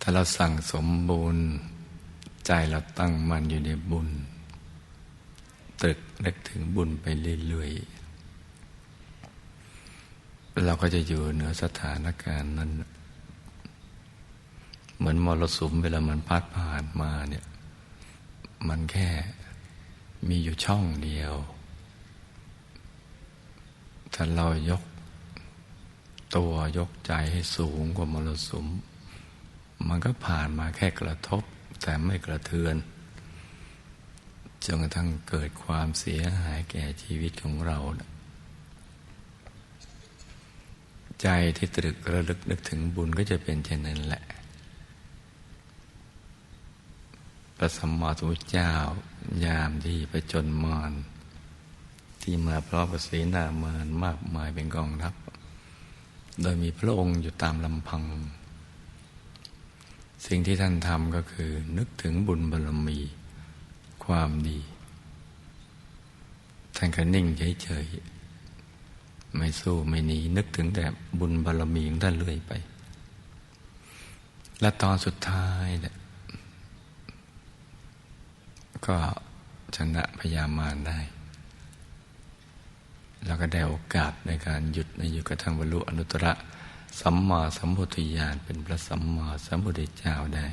ถ้าเราสั่งสมบุญใจเราตั้งมั่นอยู่ในบุญตรึกนึกถึงบุญไปเรื่อยๆเราก็จะอยู่เหนือสถานการณ์นั้น เหมือนมรสุมเวลามันพัดผ่านมาเนี่ย มันแค่มีอยู่ช่องเดียว ถ้าเรายกตัวยกใจให้สูงกว่ามรสุม มันก็ผ่านมาแค่กระทบแต่ไม่กระเทือนจนกระทั่งเกิดความเสียหายแก่ชีวิตของเรา ใจที่ตรึกระลึกนึกถึงบุญก็จะเป็นเช่นนั้นแหละ พระสัมมาสัมพุทธเจ้ายามที่ไปจนมารที่มาพร้อมกับศีนามารมากมายเป็นกองทัพ โดยมีพระองค์อยู่ตามลำพัง สิ่งที่ท่านทำก็คือ นึกถึงบุญบารมี ความดี ท่านก็นิ่งเฉยๆไม่สู้ไม่หนี นึกถึงแต่บุญบารมีของท่านเรื่อยไป และตอนสุดท้ายเนี่ยก็ชนะพยามารได้ แล้วก็ได้โอกาสในการหยุดในอยู่กระทั่งบรรลุอนุตตร สัมมาสัมพุทธญาณเป็นพระสัมมาสัมพุทธเจ้าได้